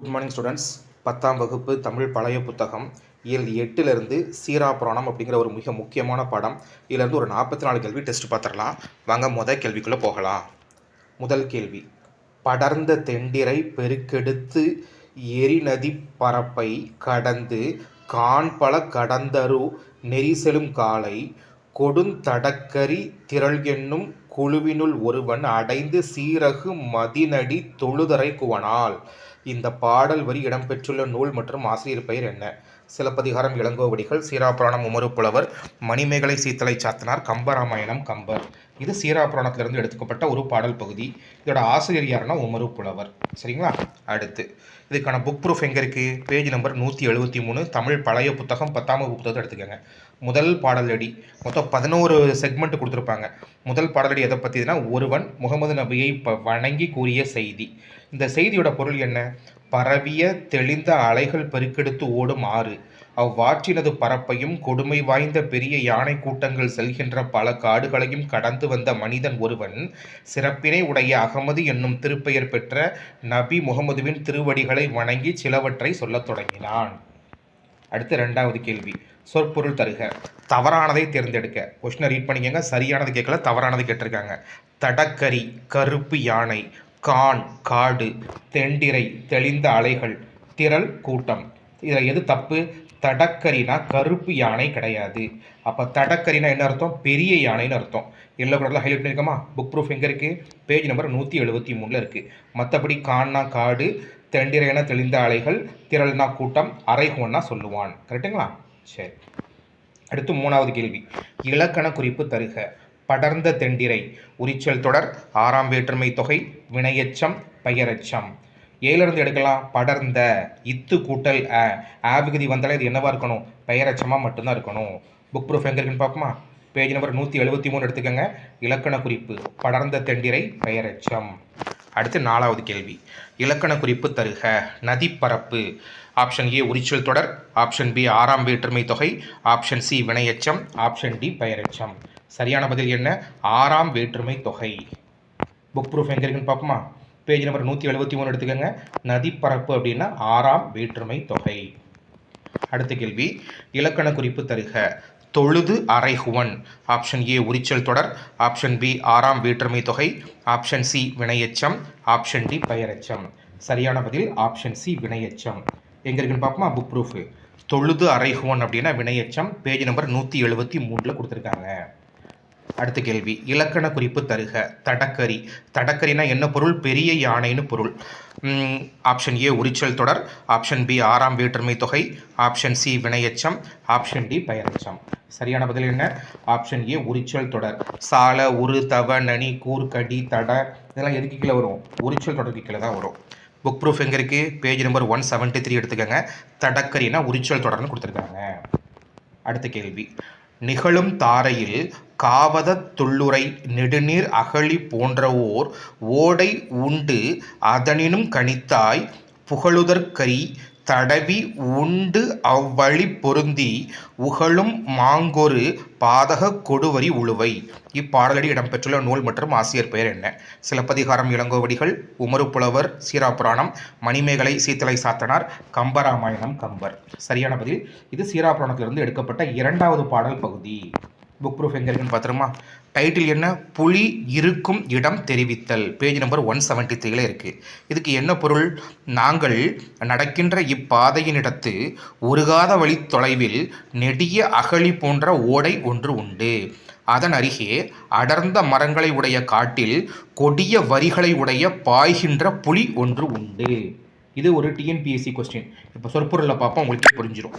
Good morning students பத்தாம் வகுப்பு தமிழ் பழைய புத்தகம். இயல் எட்டிலிருந்து சீரா புராணம் அப்படிங்கிற ஒரு மிக முக்கியமான படம். இதிலேருந்து ஒரு நாற்பத்தி நாலு கேள்வி டெஸ்ட் பார்த்துடலாம். வாங்க முதல் கேள்விக்குள்ளே போகலாம். முதல் கேள்வி. படர்ந்த தெண்டிரை பெருக்கெடுத்து எரிநதி பரப்பை கடந்து காண்பல கடந்தரு நெரிசெலும் காலை கொடுந்தடக்கரி திரள் என்னும் குழுவினுள் ஒருவன் அடைந்து சீரகு மதிநடி தொழுதரை குவனால் இந்த பாடல் வரி இடம்பெற்றுள்ள நூல் மற்றும் ஆசிரியர் பெயர் என்ன? சிலப்பதிகாரம் இளங்கோவடிகள் சீராபுராணம் உமருப்புலவர் புலவர் மணிமேகலை சீத்தலை சாத்தனார் கம்பராமாயணம் கம்பர். இது சீராபுராணத்திலிருந்து எடுத்துக்கப்பட்ட ஒரு பாடல் பகுதி. இதோட ஆசிரியர் யாருன்னா உமரு புலவர். சரிங்களா? அடுத்து. இதுக்கான புக் ப்ரூஃப் எங்கே இருக்குது பேஜ் நம்பர் நூற்றி எழுபத்தி மூணு தமிழ் பழைய புத்தகம் பத்தாம் வகுப்பு புத்தகத்தை எடுத்துக்கோங்க. முதல் பாடலடி மொத்தம் பதினோரு செக்மெண்ட் கொடுத்துருப்பாங்க. முதல் பாடலடி எதை பற்றினா ஒருவன் முகமது நபியை ப வணங்கி கூறிய செய்தி. இந்த செய்தியோட பொருள் என்ன? பரவிய தெளிந்த அலைகள் பெருக்கெடுத்து ஓடும் ஆறு. அவ்வாற்றினது பரப்பையும் கொடுமை வாய்ந்த பெரிய யானை கூட்டங்கள் செல்கின்ற பல காடுகளையும் கடந்து வந்த மனிதன் ஒருவன் சிறப்பினை உடைய அகமது என்னும் திருப்பெயர் பெற்ற நபி முகமதுவின் திருவடிகளை வணங்கி சிலவற்றை சொல்லத் தொடங்கினான். அடுத்து ரெண்டாவது கேள்வி. சொற்பொருள் தருக. தவறானதை தேர்ந்தெடுக்க. கொஸ்டினை ரீட் பண்ணிக்கங்க. சரியானது கேட்கல தவறானது கேட்டிருக்காங்க. தடக்கரி கருப்பு யானை கான் காடு தெண்டிரை தெளிந்த அலைகள் திரள் கூட்டம். இதில் எது தப்பு? தடக்கரினா கருப்பு யானை கிடையாது. அப்போ தடக்கரினா என்ன அர்த்தம்? பெரிய யானைன்னு அர்த்தம். எல்லோ கலரில் ஹைலைட் பண்ணியிருக்கோமா புக் ப்ரூஃப் எங்கே இருக்குது பேஜ் நம்பர் நூற்றி எழுபத்தி மூணில் இருக்குது மற்றபடி கான்னா காடு தெண்டிரைனா தெளிந்த அலைகள் திரள்னா கூட்டம் அரைகோன்னா சொல்லுவான். கரெக்டுங்களா சரி. அடுத்து மூணாவது கேள்வி. இலக்கண குறிப்பு தருக. படர்ந்த தெண்டிரை. உரிச்சல் தொடர் ஆறாம் வேற்றுமை தொகை வினையச்சம் பெயரச்சம். ஏலிருந்து எடுக்கலாம் படர்ந்த இத்து கூட்டல் அ. ஆ வந்தாலே இது என்னவா இருக்கணும்? பெயரச்சமாக மட்டும்தான் இருக்கணும். புக் ப்ரூஃப் எங்கே இருக்குன்னு பார்ப்போமா? பேஜ் நம்பர் நூற்றி எழுபத்தி மூணு எடுத்துக்கோங்க. இலக்கண குறிப்பு படர்ந்த தெண்டிரை பெயரச்சம். அடுத்து நாலாவது கேள்வி. இலக்கண குறிப்பு தருக. நதிப்பரப்பு. ஆப்ஷன் ஏ உரிச்சல் தொடர். ஆப்ஷன் பி ஆறாம் வேற்றுமை தொகை. ஆப்ஷன் சி வினையச்சம். ஆப்ஷன் டி பெயரச்சம். சரியான பதில் என்ன? ஆறாம் வேற்றுமை தொகை. புக் ப்ரூஃப் எங்கே இருக்குன்னு பார்ப்போமா? பேஜ் நம்பர் நூற்றி எழுபத்தி மூணு எடுத்துக்கோங்க. நதிப்பரப்பு அப்படின்னா ஆறாம் வேற்றுமை தொகை. அடுத்த கேள்வி. இலக்கண குறிப்பு தருக. தொழுது அரைகுவன் ஆப்ஷன் ஏ உரிச்சல் தொடர். ஆப்ஷன் பி ஆறாம் வேற்றுமை தொகை. ஆப்ஷன் சி வினையச்சம். ஆப்ஷன் டி பெயரெச்சம். சரியான பதில் ஆப்ஷன் சி வினையச்சம். எங்கே இருக்குன்னு பார்ப்போமா? புக் ப்ரூஃபு தொழுது அரைகுவன் அப்படின்னா வினையச்சம். பேஜ் நம்பர் நூற்றி எழுபத்தி மூணில் கொடுத்துருக்காங்க. அடுத்த கேள்வி. இலக்கண குறிப்பு தருக. தடக்கரி தடக்கரினா என்ன பொருள்? பெரிய யானைன்னு பொருள். ஆப்ஷன் ஏ உரிச்சல் தொடர். ஆப்ஷன் பி ஆறாம் வேற்றுமை தொகை. ஆப்ஷன் சி வினையச்சம். ஆப்ஷன் டி பெயரெச்சம். சரியான பதில் என்ன? ஆப்ஷன் ஏ உரிச்சல் தொடர். சால உரு தவ நனி கூர் கடி தட. இதெல்லாம் எதுக்கு கீழே வரும்? உரிச்சல் தொடருக்கு கீழே தான் வரும். புக் ப்ரூஃப் எங்கே இருக்குது page number one seventy three எடுத்துக்கோங்க. தடக்கரினா உரிச்சல் தொடர்னு கொடுத்துருக்காங்க. அடுத்த கேள்வி. நிகழும் தாரையில் காவதத் துள்ளுரை நெடுநீர் அகழி போன்றவோர் ஓடை உண்டு. அதனினும் கணித்தாய் புகழுதற்கரி தடவி உண்டு அவ்வழி பொருந்தி உகழும் மாங்கொரு பாதக கொடுவரி உழுவை. இப்பாடலடி இடம்பெற்றுள்ள நூல் மற்றும் ஆசிரியர் பெயர் என்ன? சிலப்பதிகாரம் இளங்கோவடிகள் உமரு புலவர் சீராபுராணம் மணிமேகலை சீத்தலை சாத்தனார் கம்பராமாயணம் கம்பர். சரியான பதில். இது சீராபுராணத்திலிருந்து எடுக்கப்பட்ட இரண்டாவது பாடல் பகுதி. புக் ப்ரூஃப் எங்கே இருக்குன்னு பார்த்துருமா டைட்டில் என்ன? புலி இருக்கும் இடம் தெரிவித்தல். பேஜ் நம்பர் ஒன் செவன்ட்டி த்ரீல இருக்குது இதுக்கு என்ன பொருள்? நாங்கள் நடக்கின்ற இப்பாதையினிடத்து ஒருகாத வழி தொலைவில் நெடிய அகழி போன்ற ஓடை ஒன்று உண்டு. அதன் அருகே அடர்ந்த மரங்களை உடைய காட்டில் கொடிய வரிகளை உடைய பாய்கின்ற புலி ஒன்று உண்டு. இது ஒரு டிஎன்பிஎஸ்சி கொஸ்டின் இப்போ சொற்பொருளில் பார்ப்போம். உங்களுக்கு புரிஞ்சிடும்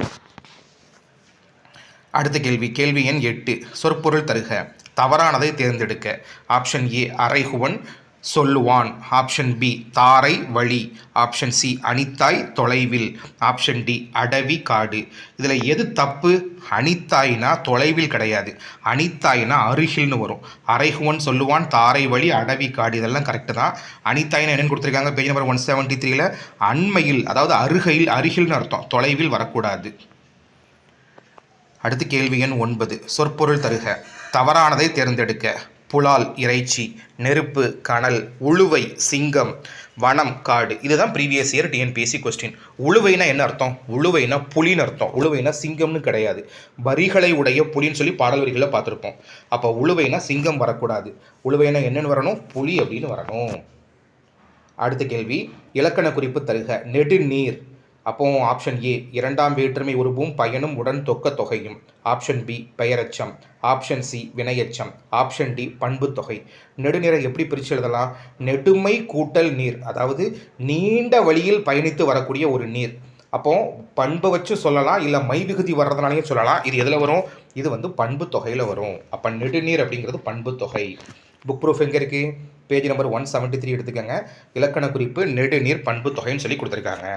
அடுத்த கேள்வி கேள்வி எண் எட்டு. சொற்பொருள் தருக. தவறானதை தேர்ந்தெடுக்க. ஆப்ஷன் ஏ அரைகுவன் சொல்லுவான். ஆப்ஷன் பி தாரை வழி. ஆப்ஷன் சி அனித்தாய் தொலைவில். ஆப்ஷன் டி அடவி காடு. இதில் எது தப்பு? அனித்தாய்னா தொலைவில் கிடையாது. அனித்தாய்னா அருகில்னு வரும். அரைகுவன் சொல்லுவான் தாரை வழி அடவி காடு. இதெல்லாம் கரெக்டு தான். அனித்தாய்னா என்னென்னு கொடுத்துருக்காங்க பேஜ் நம்பர் ஒன் செவன்ட்டி த்ரீல அண்மையில் அதாவது அருகையில் அருகில்னு அர்த்தம். தொலைவில் வரக்கூடாது. அடுத்து கேள்வி எண் ஒன்பது. சொற்பொருள் தருக. தவறானதை தேர்ந்தெடுக்க. புலால் இறைச்சி நெருப்பு கனல் உழுவை சிங்கம் வனம் காடு. இதுதான் ப்ரீவியஸ் இயர் டிஎன்பிஎஸ்சி கொஸ்டின் உழுவைனா என்ன அர்த்தம்? உழுவைனா புலின்னு அர்த்தம். உழுவைனா சிங்கம்னு கிடையாது. வரிகளை உடைய புலின்னு சொல்லி பாடல் வரிகளை பார்த்துருப்போம். அப்போ உழுவைனா சிங்கம் வரக்கூடாது. உழுவைனா என்னென்னு வரணும்? புலி அப்படின்னு வரணும். அடுத்த கேள்வி. இலக்கண குறிப்பு தருக. நெடுநீர் அப்போ ஆப்ஷன் ஏ இரண்டாம் வேற்றுமை உருவும் பயனும் உடன் தொக்க தொகையும். ஆப்ஷன் பி பெயரச்சம். ஆப்ஷன் சி வினையச்சம். ஆப்ஷன் டி பண்பு தொகை. நெடுநீரை எப்படி பிரித்து எழுதலாம்? நெடுமை கூட்டல் நீர் அதாவது நீண்ட வழியில் பயணித்து வரக்கூடிய ஒரு நீர். அப்போ பண்பை வச்சு சொல்லலாம் இல்லை மை விகுதி வர்றதுனாலையும் சொல்லலாம். இது எதில் வரும்? இது வந்து பண்பு தொகையில் வரும். அப்போ நெடுநீர் அப்படிங்கிறது பண்பு தொகை. புக் ப்ரூஃப் எங்கே இருக்குது page number one seventy three எடுத்துக்கோங்க. இலக்கண குறிப்பு நெடுநீர் பண்பு தொகைன்னு சொல்லி கொடுத்துருக்காங்க.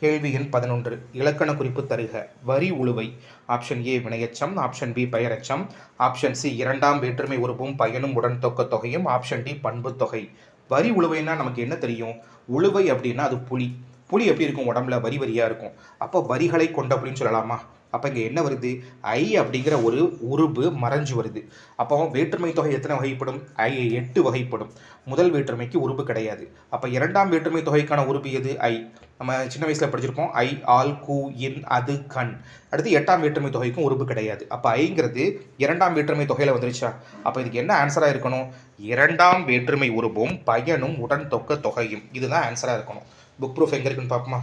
கேள்வி எண் பதினொன்று. இலக்கண குறிப்பு தருக. வரி உழுவை. ஆப்ஷன் ஏ வினையச்சம். ஆப்ஷன் பி பெயரச்சம். ஆப்ஷன் சி இரண்டாம் வேற்றுமை உறுப்பும் பயனும் உடன் தொக்க தொகையும். ஆப்ஷன் டி பண்பு தொகை. வரி உழுவைன்னா நமக்கு என்ன தெரியும்? உழுவை அப்படின்னா அது புலி புலி எப்படி இருக்கும்? உடம்புல வரி வரியாக இருக்கும். அப்போ வரிகளை கொண்ட புலின்னு சொல்லலாமா? அப்போ இங்கே என்ன வருது? ஐ அப்படிங்கிற ஒரு உருபு மறைஞ்சு வருது. அப்போ வேற்றுமை தொகை எத்தனை வகைப்படும்? ஐ எட்டு வகைப்படும். முதல் வேற்றுமைக்கு உருபு கிடையாது. அப்போ இரண்டாம் வேற்றுமை தொகைக்கான உருபு எது? ஐ நம்ம சின்ன வயசில் படிச்சிருப்போம். ஐ ஆல் கூ இன் அது கண். அடுத்து எட்டாம் வேற்றுமை தொகைக்கும் உருபு கிடையாது. அப்போ ஐங்கிறது இரண்டாம் வேற்றுமை தொகையில் வந்துருச்சா? அப்போ இதுக்கு என்ன ஆன்சராக இருக்கணும்? இரண்டாம் வேற்றுமை உருபும் பையனும் உடன் தொக்க தொகையும். இதுதான் ஆன்சராக இருக்கணும். புக் ப்ரூஃப் எங்கே இருக்குன்னு பார்ப்போமா?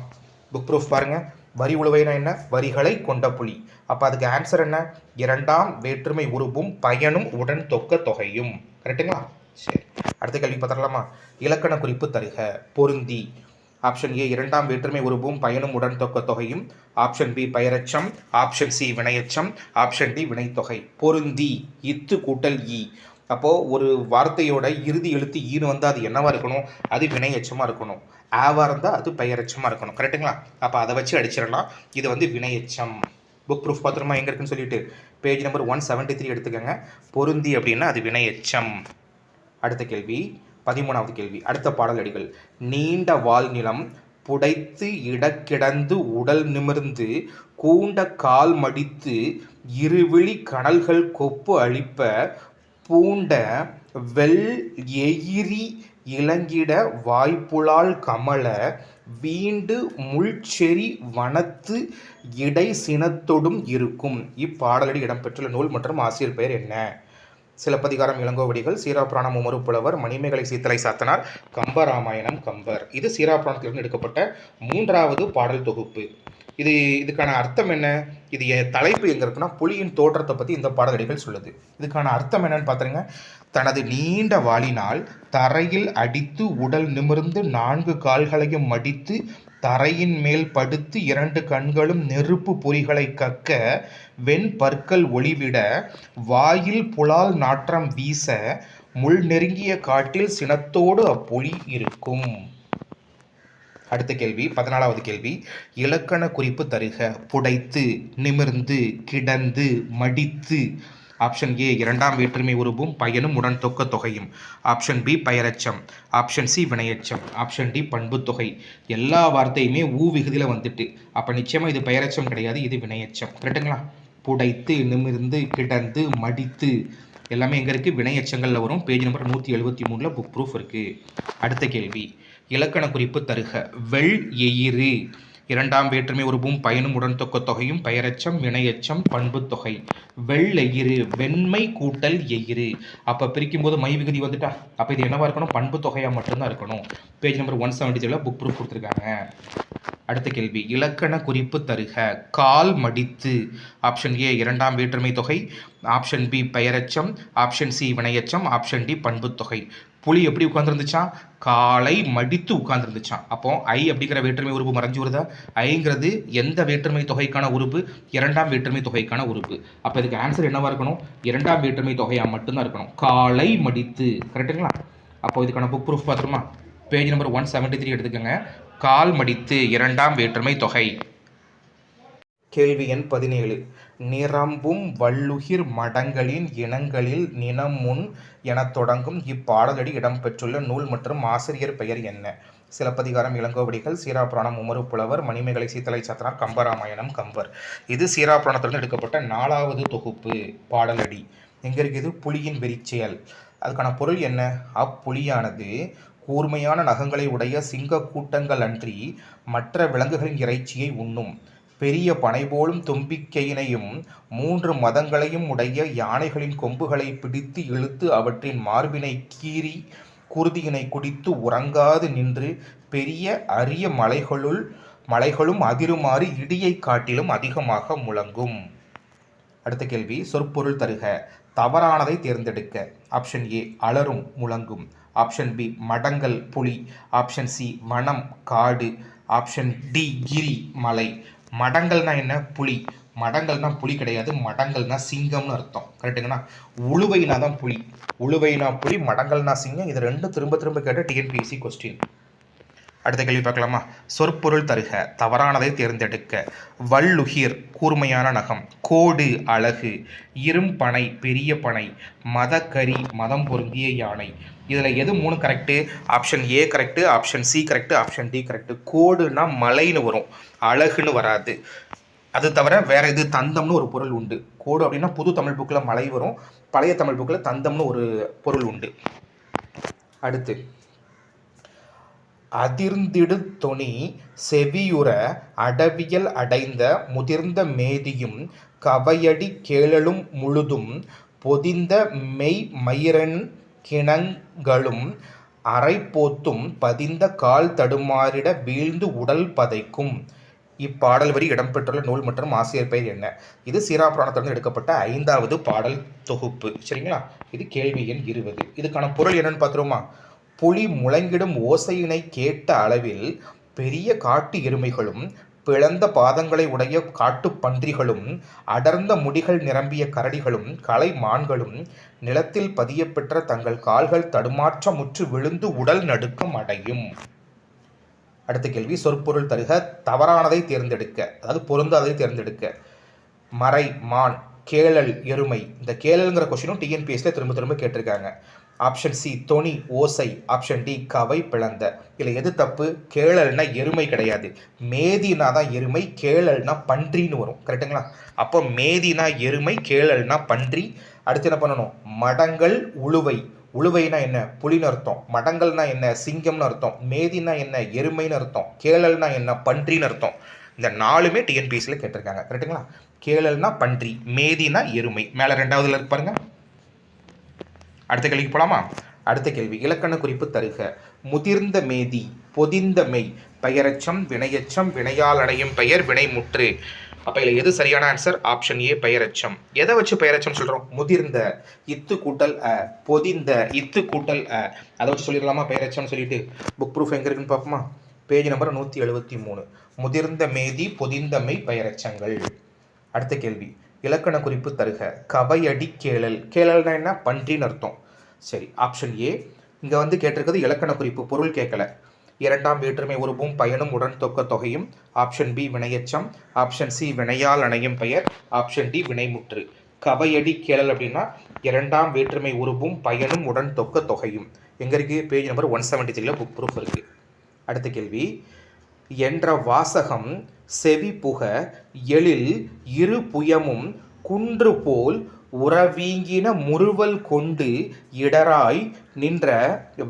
புக் ப்ரூஃப் பாருங்கள் வரி உழுவைனா என்ன? வரிகளை கொண்ட புலி. அப்போ அதுக்கு ஆன்சர் என்ன? இரண்டாம் வேற்றுமை உருவும் பயனும் உடன் தொக்க தொகையும். கரெக்டுங்களா சரி. அடுத்த கேள்வி பார்த்துடலாமா இலக்கண குறிப்பு தருக. பொருந்தி. ஆப்ஷன் ஏ இரண்டாம் வேற்றுமை உருவும் பயனும் உடன் தொக்க தொகையும். ஆப்ஷன் பி பெயரச்சம். ஆப்ஷன் சி வினையச்சம். ஆப்ஷன் டி வினைத்தொகை. பொருந்தி. இத்து கூட்டல் ஈ அப்போது ஒரு வார்த்தையோட இறுதி எழுத்து ஈனு வந்தால் அது என்னவாக இருக்கணும்? அது வினையச்சமாக இருக்கணும். ஆவாக இருந்தால் அது பெயரச்சமாக இருக்கணும். கரெக்டுங்களா அப்போ அதை வச்சு அடிச்சிடலாம். இது வந்து வினையச்சம். புக் ப்ரூஃப் பார்த்துருமா எங்கே இருக்குன்னு சொல்லிட்டு. Page number one seventy three எடுத்துக்கோங்க. பொருந்தி அப்படின்னா அது வினையச்சம். அடுத்த கேள்வி. பதிமூணாவது கேள்வி. அடுத்த பாடல் அடிகள் நீண்ட வால் நிலம் புடைத்து இடக்கிடந்து உடல் நிமிர்ந்து கூண்ட கால் மடித்து இருவிழி கடல்கள் கொப்பு அழிப்ப பூண்ட வெள் எயிரி இளங்கிட வாய்ப்புலால் கமல வீண்டு முள்செறி வனத்து இடை சினத்தொடும் இருக்கும். இப்பாடலடி இடம்பெற்றுள்ள நூல் மற்றும் ஆசிரியர் பெயர் என்ன? சிலப்பதிகாரம் இளங்கோவடிகள் சீராபுராணம் உமரு புலவர் மணிமேகலை சீத்தலை சாத்தனார் கம்பராமாயணம் கம்பர். இது சீராபுராணத்திலிருந்து எடுக்கப்பட்ட மூன்றாவது பாடல் தொகுப்பு. இது இதுக்கான அர்த்தம் என்ன? இது தலைப்பு எங்கே இருக்குன்னா புலியின் தோற்றத்தை பற்றி இந்த பாடலடிகள் சொல்லுது. இதுக்கான அர்த்தம் என்னன்னு பார்த்துருங்க தனது நீண்ட வாளினால் தரையில் அடித்து உடல் நிமிர்ந்து நான்கு கால்களையும் மடித்து தரையின் மேல் படுத்து இரண்டு கண்களும் நெருப்பு பொறிகளை கக்க வெண் பற்கள் ஒளிவிட வாயில் புலால் நாற்றம் வீச முள் நெருங்கிய காட்டில் சினத்தோடு அப்பொலி இருக்கும். அடுத்த கேள்வி பதினாலாவது கேள்வி. இலக்கண குறிப்பு தருக. புடைத்து நிமிர்ந்து கிடந்து மடித்து. ஆப்ஷன் ஏ இரண்டாம் வேற்றுமை உருவும் பயனும் உடன் தொக்க தொகையும். ஆப்ஷன் பி பயரச்சம். ஆப்ஷன் சி வினையச்சம். ஆப்ஷன் டி பண்பு தொகை. எல்லா வார்த்தையுமே ஊ விகுதியில் வந்துட்டு. அப்போ நிச்சயமாக இது பெயரச்சம் கிடையாது இது வினையச்சம். கரெக்டுங்களா புடைத்து நிமிர்ந்து கிடந்து மடித்து. எல்லாமே எங்கே இருக்குது வினையச்சங்களில் வரும். பேஜ் நம்பர் நூற்றி எழுபத்தி மூணில் புக் ப்ரூஃப் இருக்குது அடுத்த கேள்வி. இலக்கண குறிப்பு தருக. வெள் எயிறு. இரண்டாம் வேற்றுமை உருவும் பயனும் உடன்தொக்க தொகையும் பெயரச்சம் வினையச்சம் பண்பு தொகை. வெள்ளெயிறு வெண்மை கூட்டல் எயிறு. அப்போ பிரிக்கும் போது மை விகுதி வந்துட்டா? அப்போ இது என்னவா இருக்கணும்? பண்பு தொகையாக மட்டும்தான் இருக்கணும். பேஜ் நம்பர் ஒன் செவன்ட்டி த்ரீல புக் ப்ரூஃப் கொடுத்துருக்காங்க. அடுத்த கேள்வி. இலக்கண குறிப்பு தருக. கால் மடித்து. ஆப்ஷன் ஏ இரண்டாம் வேற்றுமை தொகை. ஆப்ஷன் பி பெயரச்சம். ஆப்ஷன் சி வினையச்சம் ஆப்ஷன் டி பண்பு தொகை. புலி எப்படி உட்காந்துருந்துச்சான் காலை மடித்து உட்காந்துருந்துச்சான் அப்போ ஐ அப்படிங்கிற வேற்றுமை உறுப்பு மறைஞ்சு வருதா? ஐங்கிறது எந்த வேற்றுமை தொகைக்கான உறுப்பு? இரண்டாம் வேற்றுமை தொகைக்கான உறுப்பு. அப்போ இதுக்கு ஆன்சர் என்னவா இருக்கணும்? இரண்டாம் வேற்றுமை தொகையாக மட்டும்தான் இருக்கணும். காலை மடித்து. கரெக்டுங்களா அப்போ இதுக்கான book proof பார்த்துருமா? Page number one seventy three எடுத்துக்கோங்க. கால் மடித்து இரண்டாம் வேற்றுமை தொகை. கேள்வி எண் பதினேழு. நிரம்பும் வள்ளுகிர் மடங்களின் இனங்களில் நினமுன் என தொடங்கும் இப்பாடலடி இடம்பெற்றுள்ள நூல் மற்றும் ஆசிரியர் பெயர் என்ன? சிலப்பதிகாரம் இளங்கோவடிகள் சீராபுராணம் உமரு புலவர் மணிமேகலை சீத்தலை சத்தனார் கம்பராமாயணம் கம்பர். இது சீராபுராணத்திலிருந்து எடுக்கப்பட்ட நாலாவது தொகுப்பு பாடலடி. எங்கே இருக்குது? புலியின் வெறிச்செயல் அதுக்கான பொருள் என்ன? அப்புலியானது கூர்மையான நகங்களை உடைய சிங்க கூட்டங்கள் அன்றி மற்ற விலங்குகளின் இறைச்சியை உண்ணும். பெரிய பனை போலும் தும்பிக்கையினையும் மூன்று மதங்களையும் உடைய யானைகளின் கொம்புகளை பிடித்து இழுத்து அவற்றின் மார்பினை கீறி குருதியினை குடித்து உறங்காது நின்று பெரிய அரிய மலைகளுள் மலைகளும் அதிருமாறு இடியை காட்டிலும் அதிகமாக முழங்கும். அடுத்த கேள்வி சொற்பொருள் தருக. தவறானதை தேர்ந்தெடுக்க. ஆப்ஷன் ஏ அலரும் முழங்கும். ஆப்ஷன் பி மடங்கல் புலி ஆப்ஷன் சி வனம் காடு ஆப்ஷன் டி கிரி மலை. மடங்கள்னா என்ன? புலி. மடங்கள்னா புலி கிடையாது மடங்கள்னா சிங்கம்னு அர்த்தம். கரெக்டுங்கண்ணா உழுவைனா தான் புலி. உழுவைனா புலி மடங்கள்னா சிங்கம். இது ரெண்டும் திரும்ப திரும்ப கேட்ட டிஎன்பிஎஸ்சி கொஸ்டின் அடுத்த கேள்வி பார்க்கலாமா? சொற்பொருள் தருக தவறானதை தேர்ந்தெடுக்க. வல்லுகிர் கூர்மையான நகம் கோடு அழகு இரும்பனை பெரிய பனை மதக்கரி மதம் பொருந்திய யானை. இதில் எது மூணு correct option A correct option C correct option D correct கோடுனா மலைன்னு வரும் அழகுன்னு வராது. அது தவிர வேற இது தந்தம்னு ஒரு பொருள் உண்டு. கோடு அப்படின்னா புது தமிழ் புக்கில் மலை வரும் பழைய தமிழ் புக்கில் தந்தம்னு ஒரு பொருள் உண்டு. அடுத்து அதிர்ந்திடு தொனி செவியுற அடவியல் அடைந்த முதிர்ந்த மேதியும் கவையடி கேழலும் முழுதும் பொதிந்த மெய் மயிரன் கிணங்களும் அரைப்போத்தும் பதிந்த கால் தடுமாறிட வீழ்ந்து உடல் பதைக்கும். இப்பாடல் வரி இடம்பெற்றுள்ள நூல் மற்றும் ஆசிரியர் பெயர் என்ன? இது சீரா புராணத்திலிருந்து எடுக்கப்பட்ட ஐந்தாவது பாடல் தொகுப்பு. சரிங்களா? இது கேள்வி எண் இருபது. இதுக்கான பொருள் என்னன்னு பார்த்துருமா புலி முழங்கிடும் ஓசையினை கேட்ட அளவில் பெரிய காட்டு எருமைகளும் பிளந்த பாதங்களை உடைய காட்டுப்பன்றிகளும் அடர்ந்த முடிகள் நிரம்பிய கரடிகளும் கலை மான்களும் நிலத்தில் பதியப்பெற்ற தங்கள் கால்கள் தடுமாற்றமுற்று விழுந்து உடல் நடுக்கம் அடையும். அடுத்த கேள்வி சொற்பொருள் தருக தவறானதை தேர்ந்தெடுக்க அதாவது பொருந்தாததை தேர்ந்தெடுக்க. மறை மான் கேளல் எருமை இந்த கேளல்ங்கிற கொஸ்டினும் டிஎன்பிஎஸ்ல திரும்ப திரும்ப கேட்டிருக்காங்க. ஆப்ஷன் சி தொனி ஓசை. ஆப்ஷன் டி கவை பிளந்த. இதில் எது தப்பு? கேளல்னா எருமை கிடையாது. மேதினா தான் எருமை கேளல்னா பன்றின்னு வரும். கரெக்டுங்களா அப்போ மேதினா எருமை கேளல்னா பன்றி. அடுத்து என்ன பண்ணணும்? மடங்கள் உழுவை. உழுவைனா என்ன? புலின்னு அர்த்தம். மடங்கள்னா என்ன? சிங்கம்னு அர்த்தம். மேதினா என்ன? எருமைன்னு அர்த்தம். கேளல்னா என்ன? பன்றின்னு அர்த்தம். இந்த நாலுமே டிஎன்பிஎஸ்சியில் கேட்டிருக்காங்க. கரெக்டுங்களா கேளல்னா பன்றி மேதினா எருமை. மேலே ரெண்டாவதுல இருக்கு அடுத்த கேள்விக்கு போகலாமா அடுத்த கேள்வி. இலக்கண குறிப்பு தருக. முதிர்ந்த மேதி பொதிந்த மெய் பெயரச்சம் வினையச்சம் வினையால் அடையும் பெயர் வினை முற்று. அப்போ இதில் எது சரியான ஆன்சர் ஆப்ஷன் ஏ பெயரச்சம். எதை வச்சு பெயரச்சம் சொல்கிறோம் முதிர்ந்த இத்து கூட்டல் அ பொதிந்த இத்து கூட்டல் அ. அதை வச்சு சொல்லிடலாமா? பெயரச்சம்னு சொல்லிட்டு. புக் ப்ரூஃப் எங்கே இருக்குன்னு பார்ப்போமா? பேஜ் நம்பர் நூற்றி எழுபத்தி மூணு. முதிர்ந்த மேதி பொதிந்தமை பெயரச்சங்கள். அடுத்த கேள்வி. இலக்கண குறிப்பு தருக. கவையடி கேளல். கேளல்னா என்ன? பன்றின்னு அர்த்தம். சரி ஆப்ஷன் ஏ இங்கே வந்து கேட்டிருக்கிறது இலக்கண குறிப்பு பொருள் கேட்கல. இரண்டாம் வேற்றுமை உருவும் பயனும் உடன் தொக்க தொகையும். ஆப்ஷன் பி வினையச்சம். ஆப்ஷன் சி வினையால் அணையும் பெயர். ஆப்ஷன் டி வினைமுற்று. கவையடி கேளல் அப்படின்னா இரண்டாம் வேற்றுமை உருவும் பயனும் உடன் தொக்க தொகையும். எங்கே இருக்குது பேஜ் நம்பர் ஒன் செவன்ட்டி த்ரீல புக் ப்ரூஃப் இருக்குது அடுத்த கேள்வி. என்ற வாசகம் செவி புக எழில் இரு புயமும் குன்று போல் உறவீங்கின முறுவல் கொண்டு இடராய் நின்ற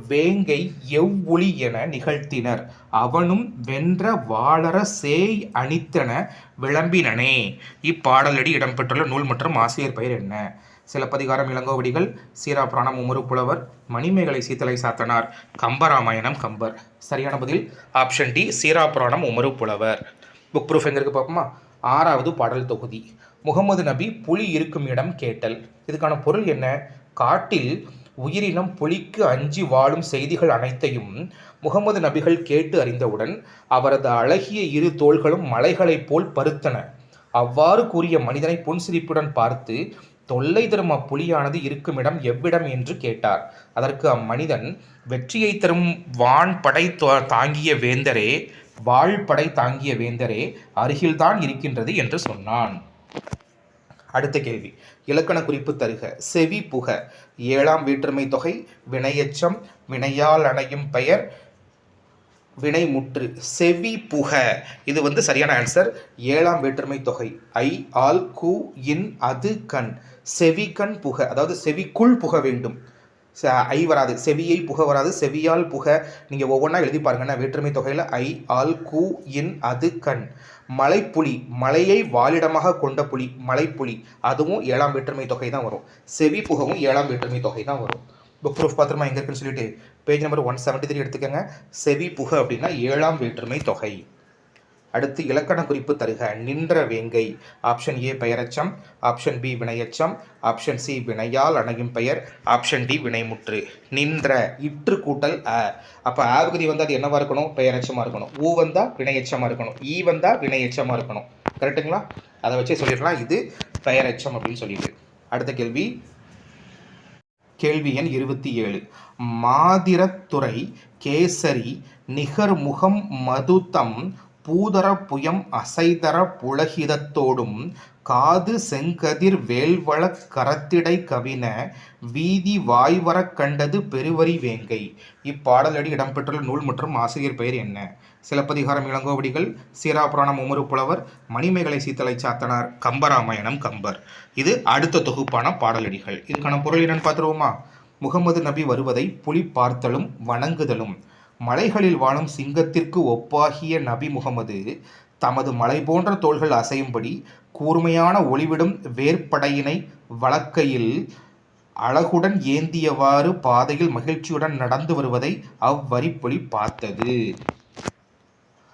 வேங்கை எவ்வொளி என நிகழ்த்தினர். அவனும் வென்ற வாளர சேய் அணித்தன விளம்பினனே. இப்பாடலடி இடம்பெற்றுள்ள நூல் மற்றும் ஆசிரியர் பெயர் என்ன? சிலப்பதிகாரம் இளங்கோவடிகள் சீராபுராணம் உமரு புலவர் மணிமேகலை சீத்தலை சாத்தனார். கம்பராமாயணம் கம்பர். சரியான பதில் ஆப்ஷன் டி சீராபுராணம் உமரு புலவர். புக் ப்ரூஃப் எங்க பார்ப்போமா? ஆறாவது பாடல் தொகுதி. முகமது நபி புலி இருக்கும் இடம் கேட்டல். இதுக்கான பொருள் என்ன? காட்டில் உயிரினம் புலிக்கு அஞ்சி வாழும் செய்திகள் அனைத்தையும் முகமது நபிகள் கேட்டு அறிந்தவுடன் அவரது அழகிய இரு தோள்களும் மலைகளைப் போல் பருத்தன. அவ்வாறு கூறிய மனிதனை புன்சிரிப்புடன் பார்த்து தொல்லை தரும் அப்புலியானது இருக்கும் இடம் எவ்விடம் என்று கேட்டார். அதற்கு அம்மனிதன் வெற்றியை தரும் வான் படை தாங்கிய வேந்தரே வாழ்படை தாங்கிய வேந்தரே அருகில்தான் இருக்கின்றது என்று சொன்னான். அடுத்த கேள்வி. இலக்கண குறிப்பு தருக. செவி புக. ஏழாம் வேற்றுமை தொகை வினையச்சம் வினையால் அணையும் பெயர் வினைமுற்று செவி புக. இது வந்து சரியான ஆன்சர் ஏழாம் வேற்றுமை தொகை. ஐ ஆல் கு இன் அது கண். செவி கண் புக. அதாவது செவிக்குள் புக வேண்டும். ஐ வராது. செவியை புக வராது. செவியால் புக. நீங்கள் ஒவ்வொன்றா எழுதி பாருங்கன்னா வேற்றுமை தொகையில் ஐ ஆல் கு இன் அது கண். மலைப்புலி. மலையை வாழிடமாக கொண்ட புலி. மலைப்புலி. அதுவும் ஏழாம் வேற்றுமை தொகை தான் வரும். செவி புகவும் ஏழாம் வேற்றுமை தொகை தான் வரும். புக் ப்ரூஃப் பாத்திரமா? எங்கே இருக்குன்னு சொல்லிட்டு page number one seventy three எடுத்துக்கோங்க. செவி புக அப்படின்னா ஏழாம் வேற்றுமை தொகை. அடுத்து இலக்கண குறிப்பு தருக. நின்ற வேங்கை. ஆப்ஷன் ஏ பெயரச்சம். ஆப்ஷன் பி வினையச்சம். ஆப்ஷன் சி வினையால் அணையும் பெயர். ஆப்ஷன் டி வினைமுற்று. நின்ற இற்று கூட்டல் அ. அப்போ ஆபகுதி வந்து அது என்னவா இருக்கணும்? பெயரச்சமாக இருக்கணும். ஊ வந்தால் வினையச்சமாக இருக்கணும். ஈ வந்தால் வினையச்சமாக இருக்கணும். கரெக்டுங்களா அதை வச்சே சொல்லிடலாம். இது பெயரச்சம் அப்படின்னு சொல்லிட்டு. அடுத்த கேள்வி. கேள்வி எண் இருபத்தி ஏழு. மாதிரத்துறை கேசரி நிகர்முகம் மதுதம் பூதர புயம் அசைதர புலகிதத்தோடும் காது செங்கதிர் வேல்வள கரத்திடை கவின வீதி வாய்வரக் கண்டது பெருவரி வேங்கை. இப்பாடலடி இடம்பெற்றுள்ள நூல் மற்றும் ஆசிரியர் பெயர் என்ன? சிலப்பதிகாரம் இளங்கோவடிகள் சீராபுராணம் உமரு புலவர் மணிமேகலை சீத்தலை சாத்தனார் கம்பராமாயணம் கம்பர். இது அடுத்த தொகுப்பான பாடலடிகள். இதுக்கான பொருள் என்னன்னு பார்த்துருவோமா? முகமது நபி வருவதை புலி பார்த்தலும் வணங்குதலும். மலைகளில் வாழும் சிங்கத்திற்கு ஒப்பாகிய நபி முகமது தமது மலை போன்ற தோள்கள் அசையும்படி கூர்மையான ஒளிவிடும் வேற்படையினை வழக்கையில் அழகுடன் ஏந்தியவாறு பாதையில் மகிழ்ச்சியுடன் நடந்து வருவதை அவ்வரிப்பொலி பார்த்தது.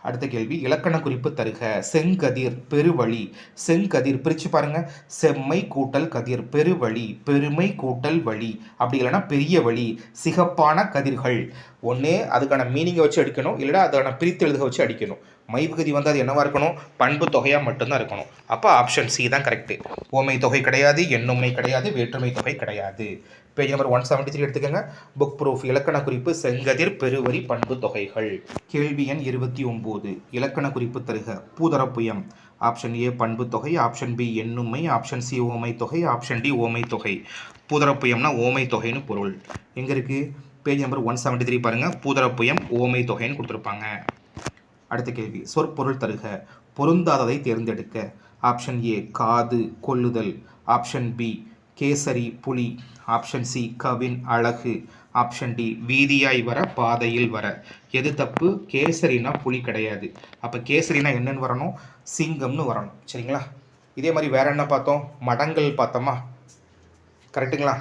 அடுத்த கேள்வி இலக்கண குறிப்பு தருக. செங்கதிர் பெருவழி. செங்கதிர் பிரித்து பாருங்க. செம்மை கூட்டல் கதிர் பெருவழி. பெருமை கூட்டல் வழி. அப்படி இல்லைன்னா பெரிய வழி. சிகப்பான கதிர்கள். ஒன்று அதுக்கான மீனிங்கை வச்சு அடிக்கணும். இல்லைன்னா அதுக்கான பிரித்து எழுதுக வச்சு அடிக்கணும். மைவுகதி வந்து அது என்னவாக இருக்கணும்? பண்பு தொகையாக மட்டும்தான் இருக்கணும். அப்போ ஆப்ஷன் சி தான் கரெக்டு ஓமை தொகை கிடையாது எண்ணுமை கிடையாது வேற்றுமை தொகை கிடையாது. Page number one seventy three எடுத்துக்கோங்க. புக் ப்ரூஃப் இலக்கண குறிப்பு செங்கதிர் பெருவரி பண்பு தொகைகள். கேள்வி எண் இருபத்தி ஒம்பது இலக்கண குறிப்பு தருக. பூதரப்புயம். ஆப்ஷன் ஏ பண்பு தொகை. ஆப்ஷன் பி எண்ணுமை. ஆப்ஷன் சி ஓமை தொகை. ஆப்ஷன் டி ஓமை தொகை. பூதரப்புயம்னா ஓமை தொகைன்னு பொருள். எங்கே இருக்குது page number one seventy three பாருங்கள் பூதரப்புயம் ஓமை தொகைன்னு கொடுத்துருப்பாங்க. அடுத்த கேள்வி. சொற்பொருள் தருக. பொருந்தாததை தேர்ந்தெடுக்க. ஆப்ஷன் ஏ காது கொள்ளுதல். ஆப்ஷன் பி கேசரி புலி. ஆப்ஷன் சி கவின் அழகு. ஆப்ஷன் டி வீதியாய் வர பாதையில் வர. எது தப்பு? கேசரினா புலி கிடையாது. அப்போ கேசரினா என்னன்னு வரணும்? சிங்கம்னு வரணும். சரிங்களா? இதே மாதிரி வேற என்ன பார்த்தோம்? மடங்கள் பார்த்தோமா? கரெக்டுங்களா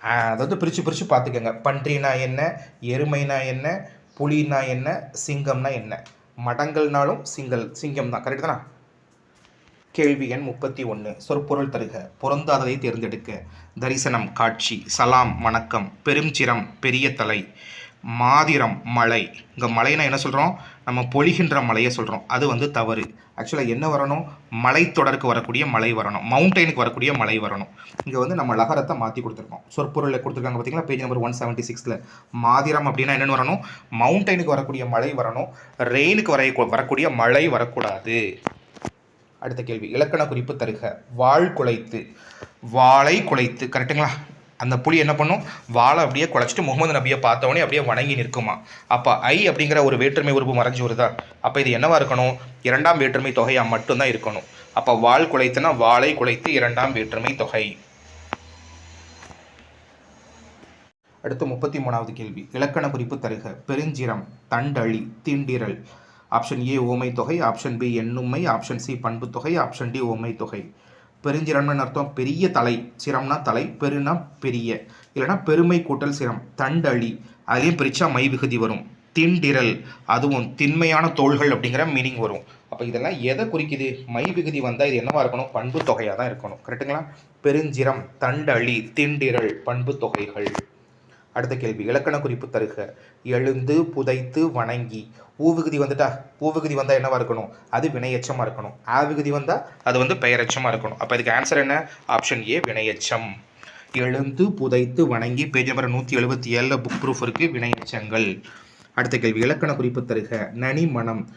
அதாவது பிரித்து பிரித்து பார்த்துக்கோங்க. பன்றினா என்ன? எருமைனா என்ன? புலினா என்ன? சிங்கம்னா என்ன? மடங்கள்னாலும் சிங்கல் சிங்கம் தான் கரெக்ட் தானே கேள்வி எண் முப்பத்தி ஒன்று சொற்பொருள் தருக. பொருந்தாததை தேர்ந்தெடுக்க. தரிசனம் காட்சி சலாம் வணக்கம் பெருஞ்சிரம் பெரிய தலை மாதிரம் மலை. இங்கே மலைனா என்ன சொல்கிறோம் நம்ம பொழிகின்ற மலையை சொல்கிறோம் அது வந்து தவறு. ஆக்சுவலாக என்ன வரணும்? மலைத்தொடருக்கு வரக்கூடிய மலை வரணும். மவுண்டெயினுக்கு வரக்கூடிய மலை வரணும். இங்கே வந்து நம்ம லகரத்தை மாற்றி கொடுத்துருக்கோம். சொற்பொருளில் கொடுத்துருக்காங்க பார்த்தீங்களா பேஜ் நம்பர் ஒன் செவன்ட்டி சிக்ஸில் மாதிரம் அப்படின்னா என்னென்னு வரணும்? மவுண்டெயினுக்கு வரக்கூடிய மலை வரணும். ரெயினுக்கு வர வரக்கூடிய மழை வரக்கூடாது. அடுத்த கேள்வி. இலக்கண குறிப்பு தருக. வாள் குலைத்து. வாழை குலைத்து. கரெக்டுங்களா அந்த புலி என்ன பண்ணும்? வாழை அப்படியே குலைச்சிட்டு முகமது நபியை பார்த்தவொடனே அப்படியே வணங்கி நிற்குமா? அப்போ ஐ அப்படிங்கிற ஒரு வேற்றுமை உறுப்பு மறைஞ்சு வருதா? அப்போ இது என்னவா இருக்கணும்? இரண்டாம் வேற்றுமை தொகையாக மட்டும்தான் இருக்கணும். அப்போ வாள் குலைத்துனா வாழை குலைத்து இரண்டாம் வேற்றுமை தொகை. அடுத்து முப்பத்தி மூணாவது கேள்வி. இலக்கண குறிப்பு தருக. பெருஞ்சிரம் தண்டழி திண்டிரல் ஆப்ஷன் ஏ ஓமை தொகை ஆப்ஷன் பி எண்ணுமை ஆப்ஷன் சி பண்பு தொகை ஆப்ஷன் டி ஓமை தொகை. பெருஞ்சிரம்னு அர்த்தம் பெரிய தலை சிரம்னா தலை பெருனா பெரிய. இல்லைனா பெருமை கூட்டல் சிரம் தண்டழி. அதுலேயும் பிரிச்சா மை விகுதி வரும். திண்டிரல் அதுவும் திண்மையான தோள்கள் அப்படிங்கிற மீனிங் வரும். அப்போ இதெல்லாம் எதை குறிக்குது? மை விகுதி வந்தால் இது என்னவா இருக்கணும்? பண்பு தொகையாக தான் இருக்கணும். கரெக்டுங்களா பெருஞ்சிரம் தண்டழி திண்டிரல் பண்பு தொகைகள். அடுத்த கேள்வி இலக்கண குறிப்பு தருக. எழுந்து புதைத்து வணங்கி. ஊவிகுதி வந்துட்டா ஊவிகுதி வந்தால் என்னவாக இருக்கணும்? அது வினையச்சமாக இருக்கணும். ஆவிகுதி வந்தால் அது வந்து பெயரச்சமாக இருக்கணும். அப்போ இதுக்கு ஆன்சர் என்ன? ஆப்ஷன் ஏ வினையச்சம். எழுந்து புதைத்து வணங்கி பேஜ் நம்பர் நூற்றி எழுபத்தி ஏழில் புக் ப்ரூஃப் இருக்குது வினையச்சங்கள். அடுத்த கேள்வி இலக்கண குறிப்பு தருக. நனி மனம்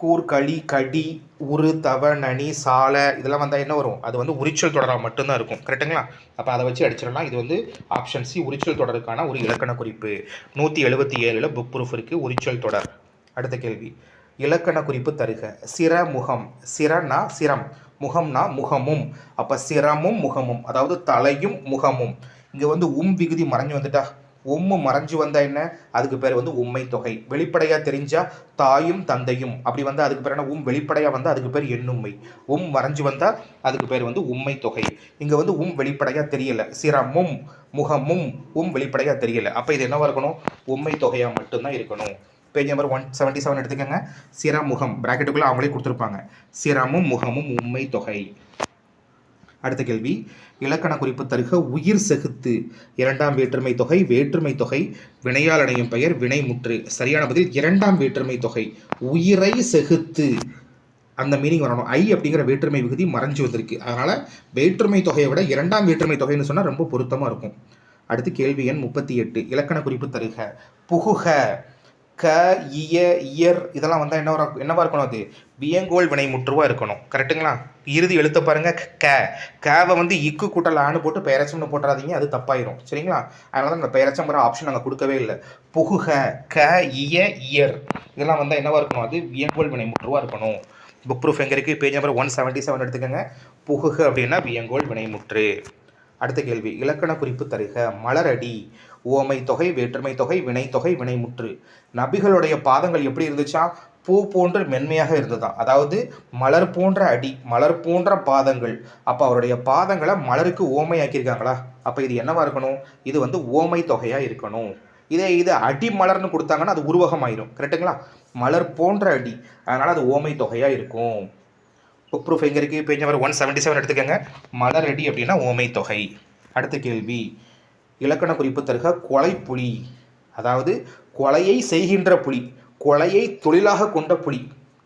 கூர் களி கூர்களி கடி உரு தவ நனி சாலை இதெல்லாம் வந்தால் என்ன வரும்? அது வந்து உரிச்சல் தொடராக மட்டும்தான் இருக்கும். கரெக்டுங்களா அப்போ அதை வச்சு அடிச்சிடலாம். இது வந்து ஆப்ஷன் சி உரிச்சல் தொடருக்கான ஒரு இலக்கண குறிப்பு. நூற்றி எழுபத்தி ஏழில் புக் ப்ரூஃப் இருக்குது உரிச்சல் தொடர். அடுத்த கேள்வி. இலக்கண குறிப்பு தருக. சிரமுகம். சிரனா சிரம். முகம்னா முகமும். அப்போ சிரமும் முகமும். அதாவது தலையும் முகமும். இங்கே வந்து உம் விகுதி மறைஞ்சு வந்துட்டா? உம்மு மறைஞ்சு வந்தால் என்ன? அதுக்கு பேர் வந்து உண்மை தொகை. வெளிப்படையாக தெரிஞ்சால் தாயும் தந்தையும். அப்படி வந்தால் அதுக்கு பேர் என்ன? உம் வெளிப்படையாக வந்தால் அதுக்கு பேர் எண்ணுண்மை உம் மறைஞ்சு வந்தால் அதுக்கு பேர் வந்து உண்மை தொகை. இங்கே வந்து உம் வெளிப்படையாக தெரியலை. சிரமும் முகமும் உம் வெளிப்படையாக தெரியலை. அப்போ இது என்னவாக இருக்கணும்? உண்மை தொகையாக மட்டும்தான் இருக்கணும். Page number one seventy seven எடுத்துக்கோங்க. சிரமுகம். ப்ராக்கெட்டுக்குள்ளே அவங்களே கொடுத்துருப்பாங்க. சிரமும் முகமும் உண்மை தொகை. அடுத்த கேள்வி. இலக்கண குறிப்பு தருக உயிர் செகுத்து. இரண்டாம் வேற்றுமை தொகை வேற்றுமை தொகை வினையால் அடையும் பெயர் வினைமுற்று சரியான பதில் இரண்டாம் வேற்றுமை தொகை உயிரை செகுத்து. அந்த மீனிங் வரணும். ஐ அப்படிங்கிற வேற்றுமை விகுதி மறைஞ்சு வந்திருக்கு. அதனால வேற்றுமை தொகையை விட இரண்டாம் வேற்றுமை தொகைன்னு சொன்னால் ரொம்ப பொருத்தமாக இருக்கும். அடுத்து கேள்வி எண் முப்பத்தி எட்டு. இலக்கண குறிப்பு தருக புகுக. க இய இயர் இதெல்லாம் வந்தால் என்ன என்னவா இருக்கணும் அது? வியங்கோல் வினை முற்றுவா இருக்கணும். கரெக்ட்டுங்களா? இறுதி எழுத்த பாருங்க க கேவை வந்து இக்கு கூட்டல் ஆணு போட்டு பெயரச்சம்னு போட்டுறாதீங்க அது தப்பாயிரும். சரிங்களா? அதனால தான் இந்த பெயரச்சம்ங்கிற ஆப்ஷன் நாங்கள் கொடுக்கவே இல்லை. புகுக க இய இயர். இதெல்லாம் வந்தால் என்னவா இருக்கணும் அது? வியங்கோல் வினை முற்றுவா இருக்கணும். புக் ப்ரூஃப் எங்கே இருக்குது page number one seventy seven எடுத்துக்கோங்க. புகுக அப்படின்னா வியங்கோல் வினைமுற்று. அடுத்த கேள்வி. இலக்கண குறிப்பு தருக. மலரடி. ஓமை தொகை வேற்றுமை தொகை வினைத்தொகை வினைமுற்று. நபிகளுடைய பாதங்கள் எப்படி இருந்துச்சா? பூ போன்று மென்மையாக இருந்ததா அதாவது மலர் போன்ற அடி மலர் போன்ற பாதங்கள். அப்போ அவருடைய பாதங்களை மலருக்கு ஓமையாக்கியிருக்காங்களா அப்போ இது என்னவா இருக்கணும்? இது வந்து ஓமை தொகையாக இருக்கணும். இதே இது அடி மலர்னு கொடுத்தாங்கன்னா அது உருவகமாயிரும். கரெக்ட்டுங்களா? மலர் போன்ற அடி. அதனால் அது ஓமை தொகையாக இருக்கும். புக் ப்ரூஃப் எங்கே இருக்குது page number one seventy seven எடுத்துக்கோங்க. மலர் அடி அப்படின்னா ஓமை தொகை. அடுத்த கேள்வி. இலக்கண குறிப்பு தருக கொலை புலி அதாவது கொலையை செய்கின்ற புலி கொலையை தொழிலாக கொண்ட புலி.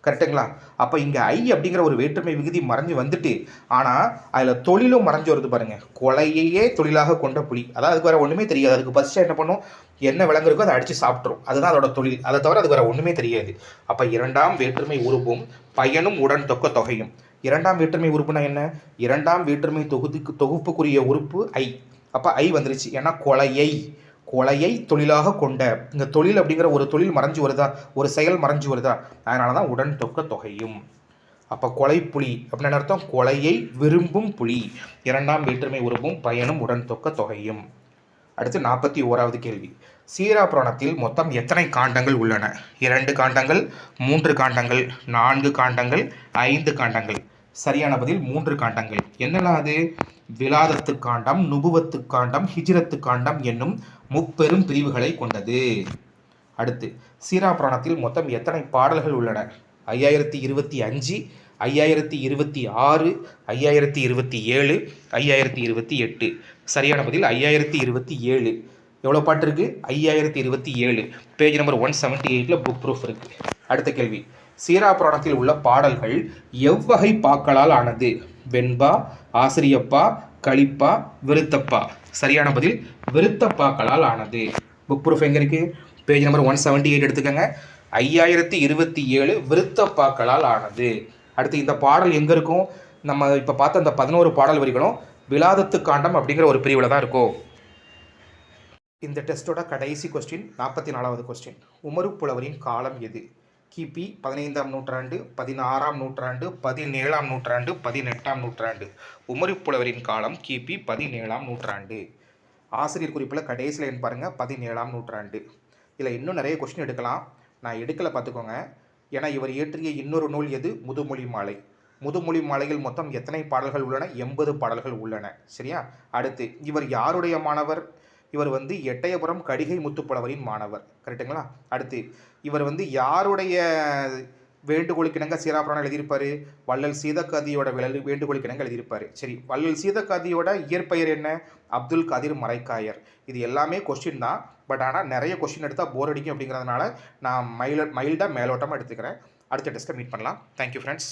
கரெக்டுங்களா அப்போ இங்கே ஐ அப்படிங்கிற ஒரு வேற்றுமை விகுதி மறைஞ்சு வந்துட்டு ஆனால் அதில் தொழிலும் மறைஞ்சு வருது பாருங்கள் கொலையையே தொழிலாக கொண்ட புலி. அதாவது அதுக்கு வேறு ஒன்றுமே தெரியாது. அதுக்கு ஃபஸ்ட்டு என்ன பண்ணும்? என்ன விலங்கு இருக்கோ அதை அடித்து சாப்பிட்ரும் அதுதான் அதோட தொழில். அதை தவிர அதுக்கு வேறு ஒன்றுமே தெரியாது. அப்போ இரண்டாம் வேற்றுமை உறுப்பும் பயனும் உடன் தொக்க தொகையும். இரண்டாம் வேற்றுமை உறுப்புனா என்ன? இரண்டாம் வேற்றுமை தொகுதிக்கு தொகுப்புக்குரிய உறுப்பு ஐ. அப்போ ஐ வந்துருச்சு. ஏன்னா கொலையை கொலையை தொழிலாக கொண்ட இந்த தொழில் அப்படிங்கிற ஒரு தொழில் மறைஞ்சு வருதா? ஒரு செயல் மறைஞ்சு வருதா? அதனால தான் உடன் தொக்க தொகையும். அப்போ கொலை புலி அப்படின்னு அர்த்தம் கொலையை விரும்பும் புலி. இரண்டாம் வேற்றுமை உருவும் பயனும் உடன் தொக்க தொகையும். அடுத்து நாற்பத்தி ஓராவது கேள்வி. சீரா புராணத்தில் மொத்தம் எத்தனை காண்டங்கள் உள்ளன? இரண்டு காண்டங்கள் மூன்று காண்டங்கள் நான்கு காண்டங்கள் ஐந்து காண்டங்கள். சரியான பதில் மூன்று காண்டங்கள். என்னெல்லாம் அது? விலாதத்து காண்டம் நுபுவத்து காண்டம் ஹிஜ்ரத்து காண்டம் என்னும் முப்பெரும் பிரிவுகளை கொண்டது. அடுத்து சீரா புராணத்தில் மொத்தம் எத்தனை பாடல்கள் உள்ளன? ஐயாயிரத்தி இருபத்தி அஞ்சு ஐயாயிரத்தி இருபத்தி ஆறு ஐயாயிரத்தி இருபத்தி ஏழு ஐயாயிரத்தி இருபத்தி எட்டு. சரியான பதில் ஐயாயிரத்தி இருபத்தி ஏழு. எவ்வளோ பாட்டு இருக்குது ஐயாயிரத்தி இருபத்தி ஏழு. பேஜ் நம்பர் ஒன் செவன்ட்டி எயிட்டில் புக் ப்ரூஃப் இருக்குது அடுத்த கேள்வி. சீரா புராணத்தில் உள்ள பாடல்கள் எவ்வகை பாக்களால் ஆனது? வெண்பா ஆசிரியப்பா கழிப்பா விருத்தப்பா சரியான பதில் விருத்தப்பாக்களால் ஆனது. புக் ப்ரூஃப் எங்கே இருக்குது page number one seventy eight எடுத்துக்கோங்க. ஐயாயிரத்தி இருபத்தி ஏழு விருத்தப்பாக்களால் ஆனது. அடுத்து இந்த பாடல் எங்கே இருக்கும்? நம்ம இப்போ பார்த்த அந்த பதினோரு பாடல் வரிகளும் விலாதத்து காண்டம் அப்படிங்கிற ஒரு பிரிவில் தான் இருக்கும். இந்த டெஸ்ட்டோட கடைசி கொஸ்டின் நாற்பத்தி நாலாவது கொஸ்டின் உமரு புலவரின் காலம் எது? கிபி பதினைந்தாம் நூற்றாண்டு பதினாறாம் நூற்றாண்டு பதினேழாம் நூற்றாண்டு பதினெட்டாம் நூற்றாண்டு. உமரிப்புலவரின் புலவரின் காலம் கிபி பதினேழாம் நூற்றாண்டு. ஆசிரியர் குறிப்பில் கடைசியில் என் பாருங்கள் பதினேழாம் நூற்றாண்டு. இதில் இன்னும் நிறைய கொஸ்டின் எடுக்கலாம். நான் எடுக்கலை பார்த்துக்கோங்க. ஏன்னா இவர் இயற்றிய இன்னொரு நூல் எது? முதுமொழி மாலை. முதுமொழி மாலையில் மொத்தம் எத்தனை பாடல்கள் உள்ளன? எண்பது பாடல்கள் உள்ளன. சரியா? அடுத்து இவர் யாருடைய மாணவர்? இவர் வந்து எட்டயபுரம் கடிகை முத்துப்புலவரின் மாணவர். கரெக்டுங்களா அடுத்து இவர் வந்து யாருடைய வேண்டுகோளுக்கு இணங்க சீராபுராணம் எழுதியிருப்பார்? வள்ளல் சீதக்காதியோட விழல் வேண்டுகோளுக்கு இணங்க எழுதியிருப்பாரு. சரி வள்ளல் சீதக்காதியோட இயற்பெயர் என்ன? அப்துல் கதிர் மரைக்காயர் இது எல்லாமே கொஸ்டின் தான். பட் ஆனால் நிறைய கொஸ்டின் எடுத்தால் போர் அடிக்கும் அப்படிங்கிறதுனால நான் மைல மைல்டாக மேலோட்டமாக எடுத்துக்கிறேன். அடுத்த டெஸ்ட்டை மீட் பண்ணலாம். Thank you friends